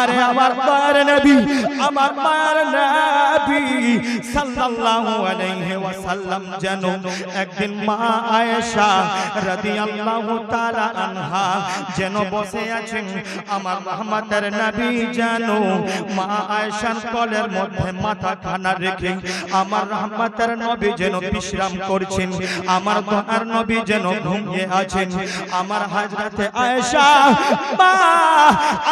আরে আমার মায়ের নবী, আমার মায়ের নবী সাল্লাল্লাহু আলাইহি ওয়াসাল্লাম যেন একদিন মা আয়েশা রাদিয়াল্লাহু তাআলা আনহা যেন বসে আছেন, আমার রহমতের নবী যেন মা আয়েশার কোলের মধ্যে মাথা খানা রেখে আমার রহমতের নবী যেন বিশ্রাম করছেন, আমার দোয়ার নবী যেন ঘুমিয়ে আছেন, আমার হাজরাতে আয়েশা, মা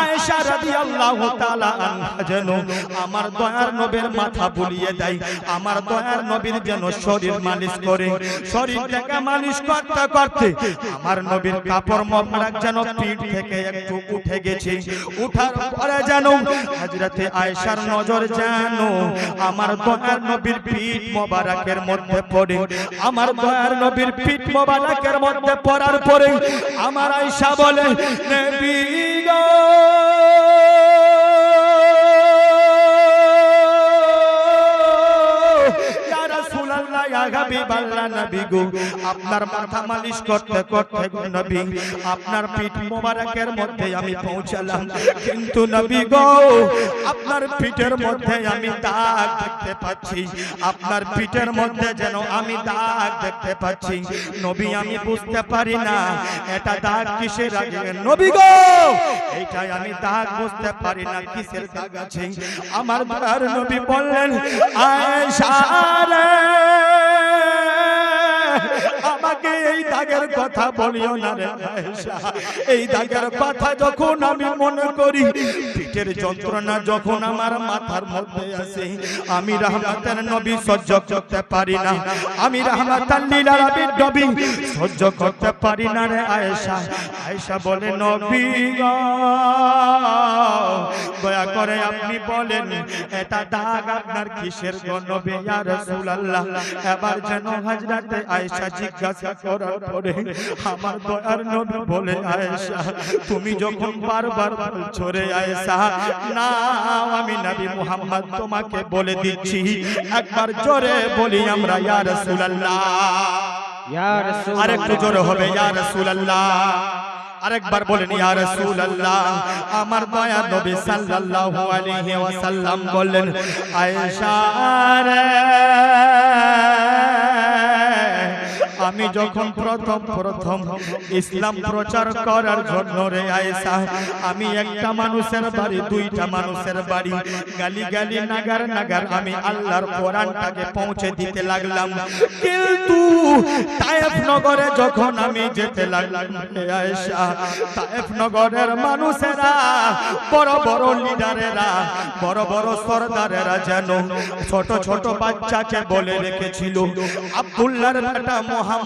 আয়েশা রাদিয়াল্লাহু তাআলা আনহা যেন আমার দয়ার নবীর মাথা বুলিয়ে দেয়। আমার দয়ার নবীর যেন শরীর মালিশ করে। মালিশ করতে করতে আমার নবীর কাপড় মোবারক যেন পিঠ থেকে একটু উঠে গেছে। উঠার পরে যেন হযরতে আয়েশার নজর যেন আমার দয়ার নবীর পিঠ মোবারকের মধ্যে পড়ে। আমার দয়ার নবীর পিঠ মোবারকের মধ্যে পড়ার পরে আমার আয়েশা বলে, নবী গো আপনার মাথা মালিশ করতে করতে নবী, আপনার পিঠ মোবারকের মধ্যে আমি পৌঁছালাম। কিন্তু নবী গো, আপনার পিঠের মধ্যে আমি দাগ দেখতে পাচ্ছি। আপনার পিঠের মধ্যে যেন আমি দাগ দেখতে পাচ্ছি। নবী, আমি বুঝতে পারি না, এটা দাগ কিসের আগে? নবী গো এইটাই আমি দাগ বুঝতে পারি না, কিসের দাগ আছে? আমার মার নবী বললেন, আয়েশা রে। আমাকে এই দাগের কথা বলিও না রে ভাইসা এই দাগের কথা যখন আমি মনে করি পিঠের যন্ত্রণা যখন আমার মাথার মধ্যে আসে, আমি রহমতের নবী সহ্য করতে পারি না। আমি রহমতাল লিল আলামিন নবী সহ্য করতে পারি না রে আয়েশা। আয়েশা বলে, নবী দয়া করে আপনি বলেন, এটা দাগ আপনার কিসের গো নবী ইয়া রাসূলুল্লাহ? এবার যেন হযরতে আয়েশা জিজ্ঞাসা করার পরে আমার দয়ার নবী বলে, আয়েশা, তুমি যখন বারবার বলছো রে আয়েশা না আমি নবী মুহাম্মদ তোমাকে বলে দিচ্ছি। একবার জোরে বলি আমরা ইয়া রাসূলুল্লাহ। ইয়া রাসূলুল্লাহ। আরেকটু জোরে হবে ইয়া রাসূলুল্লাহ। আরেকবার বলেন ইয়া রাসূলুল্লাহ। আমার দয়া নবী সাল্লাল্লাহু আলাইহি ওয়াসাল্লাম বললেন আয়েশা রে। আমি যখন প্রথম প্রথম ইসলাম প্রচার করার জন্য রে আয়েশা, আমি একটা মানুষের বাড়ি, দুইটা মানুষের বাড়ি। গালি গালি, নাগার নাগার আমি আল্লাহর কোরআনটাকে পৌঁছে দিতে লাগলাম। কিন্তু তায়েফ নগরে যখন আমি যেতে লাগলাম রে আয়েশা, তায়েফ নগরের মানুষেরা, বড় বড় লিডারেরা, বড় বড় সরদারেরা যেন ছোট ছোট বাচ্চাকে বলে রেখেছিল। আব্দুল্লাহর বেটা মোহাম্মদ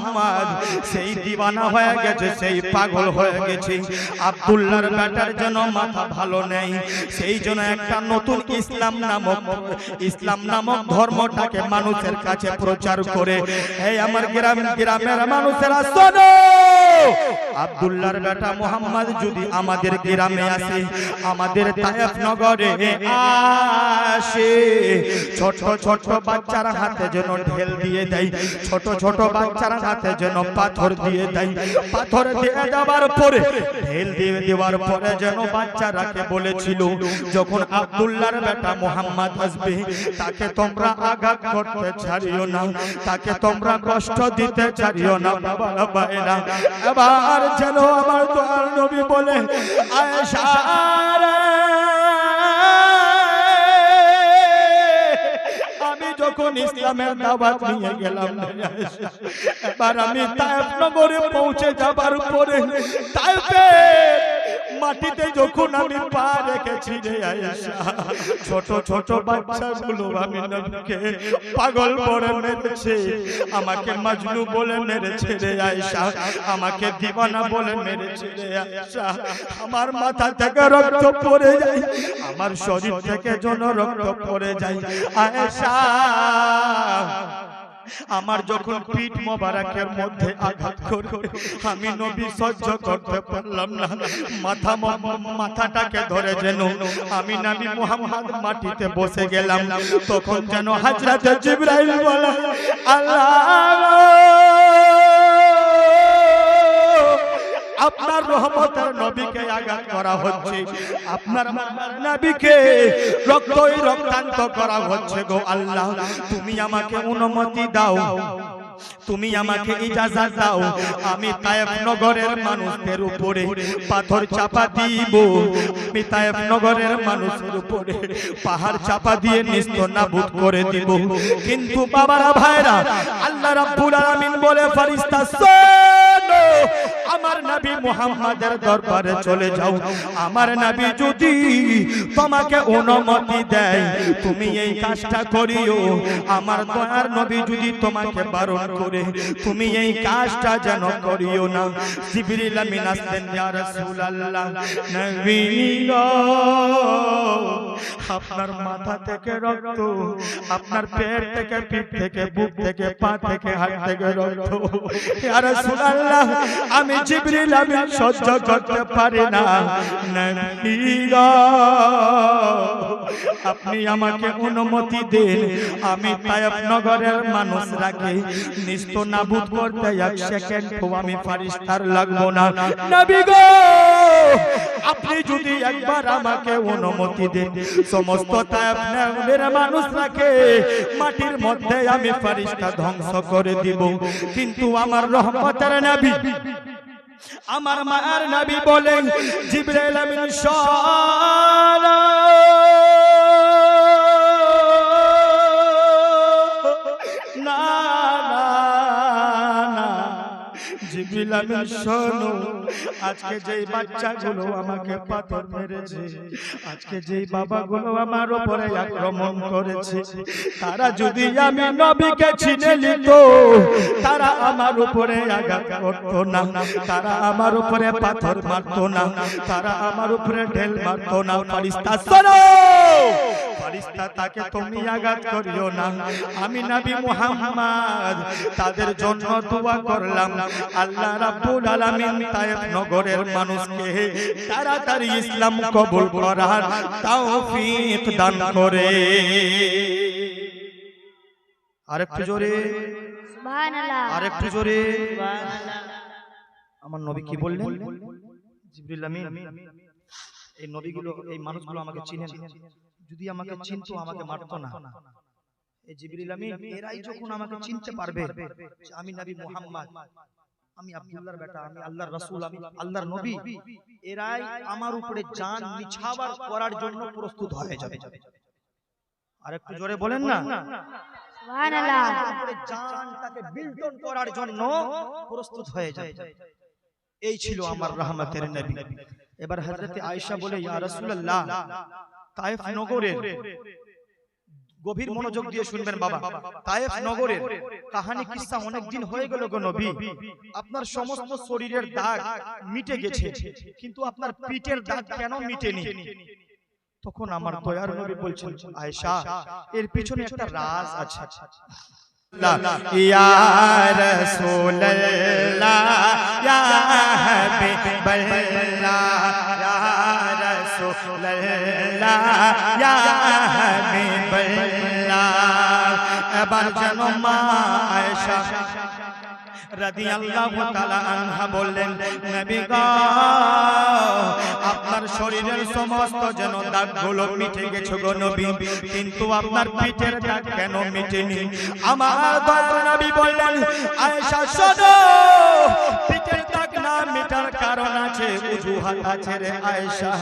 সেই দিওয়ানা হয়ে গেছে সেই পাগল হয়ে গেছে। আব্দুল্লাহর বেটার জন্য মাথা ভালো নেই। সেই জন্য একটা নতুন ইসলাম নামক ইসলাম নামক ধর্মটাকে মানুষের কাছে প্রচার করে এই আমার গ্রাম গ্রামের মানুষেরা শোনো! আব্দুল্লাহর বেটা মোহাম্মদ যদি আমাদের গ্রামে আসে, আমাদের নগরে আসে। ছোট ছোট বাচ্চার হাতে যেন ঢেল দিয়ে দেয়, ছোট ছোট বাচ্চার হাতে যেন পাথর দিয়ে দেয়। পাথর দিয়ে দেওয়ার পরে, ঢেল দিয়ে দেওয়ার পরে যেন বাচ্চারাকে বলেছিল, যখন আব্দুল্লাহর বেটা মোহাম্মদ আসবে, তাকে তোমরা আঘাত করতে ছাড়িও না, তাকে তোমরা কষ্ট দিতে ছাড়িও না এবার যেন আমার তোমার নবী বলে যখন ইসলামের দাওয়াত নিয়ে গেলাম, এবার আমি তায়েফ নগরে পৌঁছে যাবার পরে তায়েফে মাটিতে যখন আমি পা রেখেছি রে আয়েশা, ছোট ছোট বাচ্চাগুলো আমি নবীকে পাগল করে মেরেছে। আমাকে মাজনু বলে মেরেছে রে আয়েশা, আমাকে দিবানা বলে মেরেছে রে আয়েশা। আমার মাথা থেকে রক্ত পড়ে যায়, আমার শরীর থেকে যেন রক্ত পড়ে যায়। আয়েশা আমার যখন পিঠ মোবারকের মধ্যে আঘাত করে আমি নবী সহ্য করতে পারলাম না। মাথা মাথাটাকে ধরে যেন আমি নবী মুহাম্মদ মাটিতে বসে গেলাম। তখন যেন হাজরাতে জিবরাইল বলে আল্লাহ আপনার রহমতের নবীকে আঘাত করা হচ্ছে। আপনার নবীকে রক্তই রক্তান্ত করা হচ্ছে গো আল্লাহ। তুমি আমাকে অনুমতি দাও। তুমি আমাকে ইজাজত দাও। আমি তায়েফ নগরের মানুষদের উপরে পাথর চাপা দিব। আমি তায়েফ নগরের মানুষের উপরে পাহাড় চাপা দিয়ে নিস্ত নাবুদ করে দিব। কিন্তু বাবারা ভাইরা আল্লাহ রাব্বুল আলামিন বলে ফেরেশতা শোনো আমার নবী মুহাম্মাদের দরবারে চলে যাও। আমার নবী যদি তোমাকে অনুমতি দেয়, তুমি এই কাজটা করিও। আমার দয়ার নবী যদি তোমাকে বারণ করে, তুমি এই কাজটা যেন করিও না। জিবরিল আমিন আসলেন, ইয়া রাসূলুল্লাহ, নবী আপনার মাথা থেকে রক্ত, আপনার পেট থেকে পিঠ থেকে বুক থেকে পা থেকে হাত থেকে রক্ত। ইয়া রাসূলুল্লাহ, আমি জিবরিল আমি সহ্য করতে পারি না। আপনি আমাকে অনুমতি দিন। আমি তায়েফ নগরের মানুষরাকে নিস্ত নাবুদ করতে এক সেকেন্ড আমি ফারিস্তার লাগবো না। আপনি যদি একবার আমাকে অনুমতি দেন, সমস্ত নগরের মানুষরাকে মাটির মধ্যে আমি ফারিস্তা ধ্বংস করে দিব। কিন্তু আমার রহমতের নবী আমার মায়ের নবী বলেন জিবরাইল আমিন শোনো জিবরিল আমিন শোনো আজকে যেই বাচ্চাগুলো আমাকে পাথর মেরেছে আজকে যেই বাবাগুলো আমার উপরে আক্রমণ করেছে তারা যদি আমি নবীকে চিনে নিত তারা আমার উপরে আঘাত করতো না তারা আমার উপরে পাথর মারতো না তারা আমার উপরে ঢেল মারতো না ফারিস্তা শোনো ফারিস্তা তাকে তুমি আঘাত করিও না। আমি নবী মুহাম্মদ তাদের জন্য দোয়া করলাম। আল্লাহ রাব্বুল আলামিন তায়েফ নগরের মানুষকে তাড়াতাড়ি ইসলাম কবুল করার তৌফিক দান করে। আরেকটু জোরে। সুবহানাল্লাহ। আরেকটু জোরে। আমার নবী কি বললেন? জিবরিল আমিন। এই নবীগুলো এই মানুষগুলো আমাকে চিনেন। যদি আমাকে চিনতো আমাকে মারতো না। এই জিবরিল আমিন এরাই যখন আমাকে চিনতে পারবে যে আমি নবী মুহাম্মদ। আমি আব্দুল্লাহর বেটা আমি আল্লাহর রাসূল আমি আল্লাহর নবী। এরাই আমার উপরে জান নিছাবার করার জন্য প্রস্তুত হয়ে যাবে। আরেকটু জোরে বলেন না। সুবহানাল্লাহ। উপরে জানটাকে বিল্টন করার জন্য প্রস্তুত হয়ে যায় এই ছিল আমার রহমতের নবী। এবার হযরতে আয়েশা বলে ইয়া রাসূলুল্লাহ। তায়েফ নগরের গভীর মনোযোগ দিয়ে শুনবেন বাবা। তায়েফ নগরের কাহানি কিসসা অনেক দিন হয়ে গেল গো নবী। আপনার সমস্ত শরীরের দাগ মিটে গেছে। কিন্তু আপনার পিঠের দাগ কেন মিটেনি? তখন আমার দয়ার নবী বলছেন আয়েশা এর পিছনে একটা রাজ আছে। ইয়া রাসূলুল্লাহ ইয়া হাবিবাল্লাহ ইয়া রাসূলুল্লাহ ইয়া হাবিবাল্লাহ এবার যেন মা আয়েশা রাদিয়াল্লাহু আনহা বললেন, নবী আপনার শরীরের সমস্ত যেন দাগগুলো মিটে গেছে গো নবী, কিন্তু আপনার পিঠের দাগ কেন মিটেনি? আমার দয়ার নবী বললেন, আয়েশা, শোনো, পিঠের দাগ না মিটার কারণ আছে উজুহাত ছেড়ে আয়সা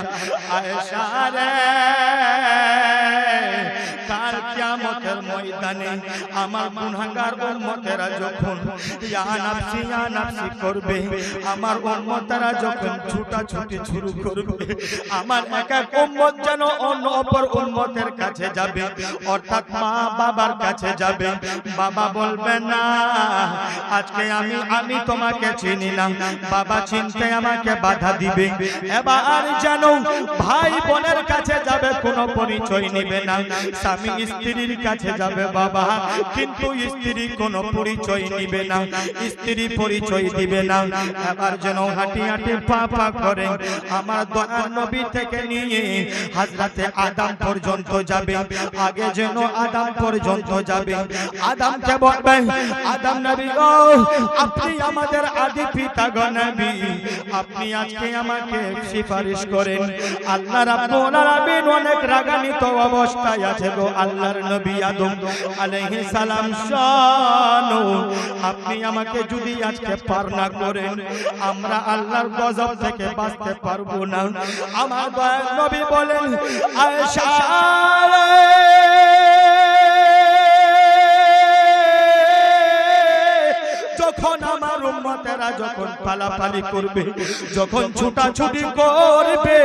আয়েশা রে। কিয়ামতের ময়দানে আমার গুনাহগার উম্মতেরা যখন ইয়া নাফসি ইয়া নাফসি করবে, আমার উম্মতেরা যখন ছুটাছুটি শুরু করবে, আমার এক উম্মত যেন অন্য অপর উম্মতের কাছে যাবে, অর্থাৎ মা বাবার কাছে যাবে। বাবা বলবে, না, আজকে আমি আমি তোমাকে চিনি না। বাবা চিনতে আমাকে বাধা দিবে। এবার যেন ভাই বোনের কাছে যাবে, কোনো পরিচয় নিবে না। স্বামী স্ত্রীর কাছে যাবে বাবা। কিন্তু স্ত্রী কোনো পরিচয় নিবে না। স্ত্রী পরিচয় দিবে না। এবার যেন হাঁটি হাঁটি পা পা করে আমার দয়ার নবী থেকে নিয়ে হাজরাতে আদাম পর্যন্ত যাবে। আগে যেন আদাম পর্যন্ত যাবে। আদামকে বলবে, আদাম নবী গো, আপনি আমাদের আদি পিতা গো নবী। আপনি আজকে আমাকে সিফারিশ করেন। আল্লাহ রাব্বুল আলামিন অনেক রাগান্বিত অবস্থায় আছে গো, আল্লাহর নবী আদম আলাইহিস সালাম শানু। আপনি আমাকে যদি আজকে পার না করেন আমরা আল্লাহর গজব থেকে বাঁচতে পারব না। আমার নবী বলেন আয়েশা যখন আমার উম্মতেরা যখন পালাপালি করবে, যখন ছুটাছুটি করবে,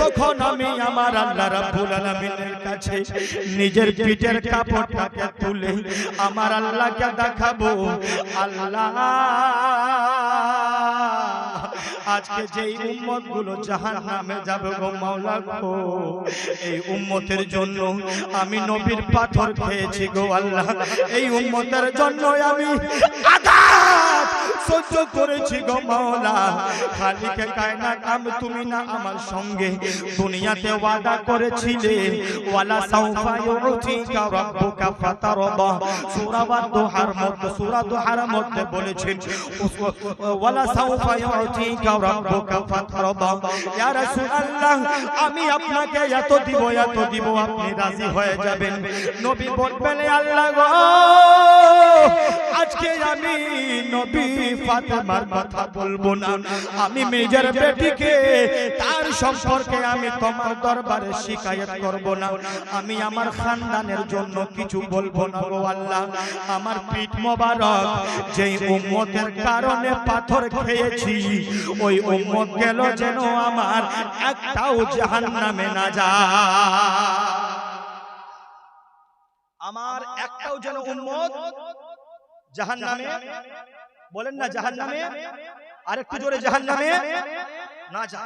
তখন আমি আমার আল্লাহ রাব্বুল আলামিনের কাছে নিজের পিঠের কাপড়টাকে তুলে আমার আল্লাহকে দেখাবো। আল্লাহ! আজকে যেই উম্মতগুলো জাহান নামে যাবে গো মাওলা গো, এই উম্মতের জন্য আমি নবীর পাথর খেয়েছি গো আল্লাহ। এই উম্মতের জন্য আমি আঘাত সহ্য করেছি গো মাওলা খালিকে কায়নাত আমি, তুমি না আমার সঙ্গে। দুনিয়াতে ওয়াদা করেছিলে। ওয়ালা সাউফা ইউতিকা রাব্বুকা ফাতারদা। সূরা ওয়াদ-দুহার মধ্যে, সূরা দুহার মধ্যে বলেছেন ওয়ালা সাউফা ইউতিকা রাব্বুকা ফাতারদা। ইয়া রাসূলুল্লাহ, আমি আপনাকে এত দিব এত দিব, আপনি রাজি হয়ে যাবেন। নবী বলবেন আল্লাহ গো, আজকে আমি নবী ফাতেমার কথা বলব না আমি মেজর বেটিকে তার সম্পর্কে আমি তোমার দরবারে শিকায়ত করব না আমি আমার খানদানের জন্য কিছু বলব না গো আল্লাহ আমার পিঠ মোবারক যেই উম্মতের কারণে পাথর খেয়েছি ওই উম্মত গেল যেন আমার একটাও জাহান্নামে না যায় আমার একটাও যেন উম্মত জাহান্নামে বলেন না জাহান্নামে আরেকটু জোরে জাহান্নামে না যা